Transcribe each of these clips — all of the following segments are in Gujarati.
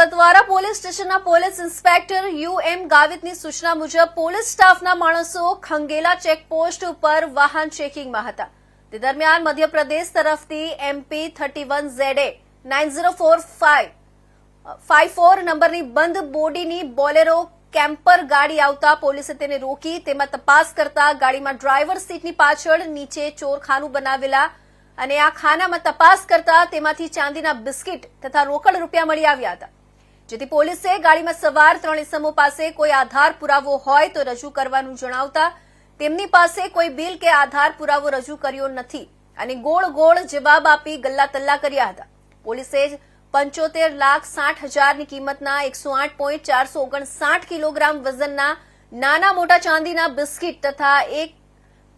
કતવારા પોલીસ સ્ટેશનના પોલીસ ઇન્સ્પેક્ટર યુ એમ ગાવિતની સૂચના મુજબ પોલીસ સ્ટાફના માણસો ખંગેલા ચેકપોસ્ટ ઉપર વાહન ચેકિંગમાં હતા. તે દરમિયાન મધ્યપ્રદેશ તરફથી MP thirty one ZA nine zero four five four નંબરની બંધ બોડીની બોલેરો કેમ્પર ગાડી આવતા પોલીસે તેને રોકી તેમાં તપાસ કરતા ગાડીમાં ડ્રાઈવર સીટની પાછળ નીચે ચોરખાનું બનાવેલા અને આ ખાનામાં તપાસ કરતા તેમાંથી ચાંદીના બિસ્કિટ તથા રોકડ રૂપિયા મળી આવ્યા હતા. જેથી પોલીસે ગાડીમાં સવાર ત્રણ ઇસમો પાસે કોઈ આધાર પુરાવો હોય તો રજૂ કરવાનું જણાવતા તેમની પાસે કોઈ બિલ કે આધાર પુરાવો રજૂ કર્યો નથી અને ગોળ ગોળ જવાબ આપી ગલ્લા તલ્લા કર્યા હતા. પોલીસે પંચોતેર લાખ સાઠ હજારની કિંમતના એકસો આઠ પોઈન્ટ ચારસો ઓગણસાઠ કિલોગ્રામ વજનના નાના મોટા ચાંદીના બિસ્કિટ તથા એક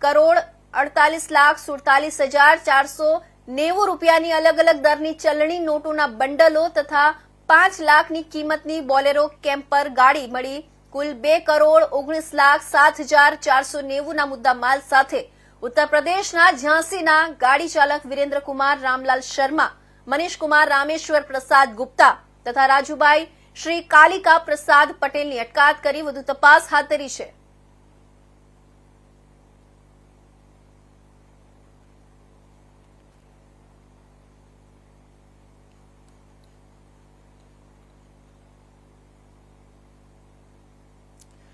કરોડ અડતાલીસ લાખ સુડતાલીસ હજાર ચારસો નેવું રૂપિયાની અલગ અલગ દરની ચલણી નોટોના બંડલો તથા પાંચ લાખની કિંમતની બોલેરો કેમ્પર ગાડી મળી. કુલ બે કરોડ ઓગણીસ લાખ સાત હજાર ચારસો નેવુંના મુદ્દા માલ સાથે ઉત્તર પ્રદેશના ઝાંસીના ગાડી ચાલક વિરેન્દ્રકુમાર રામલાલ શર્મા, મનીષકુમાર રામેશ્વર પ્રસાદ ગુપ્તા તથા રાજુભાઈ શ્રી કાલિકા પ્રસાદ પટેલની અટકાયત કરી વધુ તપાસ હાથ ધરી છે.